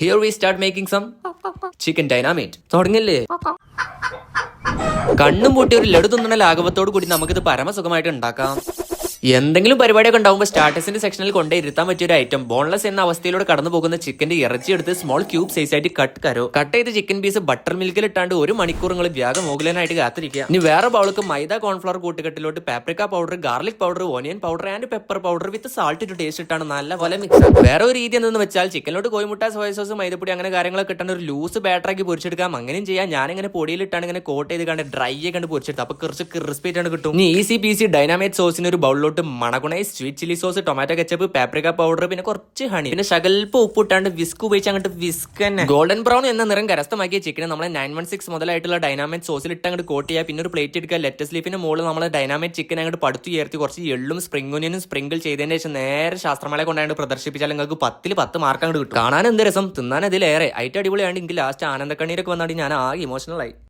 Here we start making some chicken dynamite തുടങ്ങില്ലേ? കണ്ണും പൂട്ടി ഒരു ലഡു തിന്നണ ലാഘവത്തോടു കൂടി നമുക്കിത് പരമസുഖമായിട്ട് ഉണ്ടാക്കാം. എന്തെങ്കിലും പരിപാടിയൊക്കെ ഉണ്ടാകുമ്പോൾ സ്റ്റാർട്ടേഴ്സിന്റെ സെക്ഷനിൽ കൊണ്ടേ ഇരുത്താൻ പറ്റിയ ഒരു ഐറ്റം ബോൺലെസ് എന്ന അവസ്ഥയിലൂടെ കടന്നു പോകുന്ന ചിക്കന്റെ ഇറച്ചി എടുത്ത് സ്മോൾ ക്യൂബ് സൈസ് ആയിട്ട് കട്ട് കരോ? കട്ട് ചെയ്ത് ചിക്കൻ പീസ് ബട്ടർ മിൽക്കിൽ ഇട്ടാണ്ട് ഒരു മണിക്കൂർ നിങ്ങൾ വ്യാഗം മോഗലനായിട്ട് കാത്തിരിക്കുക. ഇനി വേറെ ബൗൾക്ക് maida cornflour കൂട്ടുകെട്ടിലോട്ട് paprika powder garlic powder onion powder and pepper powder with salt ഇട്ട് ടേസ്റ്റ് ഇട്ടാണ് നല്ല പോലെ മിക്സ് വേറെ ഒരു രീതി എന്ന് വെച്ചാൽ ചിക്കനിലോട്ട് കോയിമുട്ട സോയ സോസ് മൈദപ്പൊടി അങ്ങനെ കാര്യങ്ങളൊക്കെ ഇട്ടാണ് ഒരു ലൂസ് ബാറ്ററാക്കി പൊരിച്ചെടുക്കാം. അങ്ങനെയും ചെയ്യാം. ഞാനിങ്ങനെ പൊടിയിലിട്ടാണ് ഇങ്ങനെ കോട്ട് ചെയ്ത് കണ്ട് ഡ്രൈ ആയി കണ്ട് പൊരിച്ചെടുത്ത്. അപ്പൊ കുറച്ച് ക്രിസ്പി ആയിട്ടാണ് കിട്ടും. ഇനി ഈസി സി ഡൈനാമേറ്റ് സോസിന് ഒരു ബൗളിലോട്ട് mayonnaise sweet chilli sauce tomato ketchup paprika powder പിന്നെ കുറച്ച് ഹണി പിന്നെ ശകൽപ്പ് ഉപ്പിട്ടാണ്ട് വിസ്ക് ഉപയോഗിച്ച് അങ്ങോട്ട് വിസ്ക് തന്നെ. ഗോൾഡൻ ബ്രൗൺ എന്ന നിറം കരസ്ഥമാക്കിയ ചിക്കനെ നമ്മളെ നയൻ വൺ സിക്സ് മുതലായിട്ടുള്ള ഡൈനാമൈറ്റ് സോസിൽ ഇട്ട് അങ്ങോട്ട് കോട്ട് ചെയ്യുക. പിന്നെ ഒരു പ്ലേറ്റ് എടുക്കുക. ലെറ്റസ് ലീഫിന് മുകളിൽ നമ്മളെ ഡൈനാമൈറ്റ് ചിക്കൻ അങ്ങോട്ട് പടുത്തു ചേർത്ത് കുറച്ച് എള്ളും സ്പ്രിംഗ് ഒനിയനും സ്പ്രിങ്കിൾ ചെയ്തതിന് ശേഷം നേരെ ശാസ്ത്രമേളെ കൊണ്ടാണ്ട് പ്രദർശിപ്പിച്ചാൽ നിങ്ങൾക്ക് പത്തിൽ പത്ത് മാർക്ക് അങ്ങോട്ട് കിട്ടും. കാണാൻ എന്ത് രസം? തിന്നാൻ അതിലേറെ. ഐറ്റം അടിപൊളിയാണ് എനിക്ക് ലാസ്റ്റ് ആനന്ദക്കണ്ണീരൊക്കെ വന്നാണ് ഞാൻ ആകെ ഇമോഷണൽ ആയി.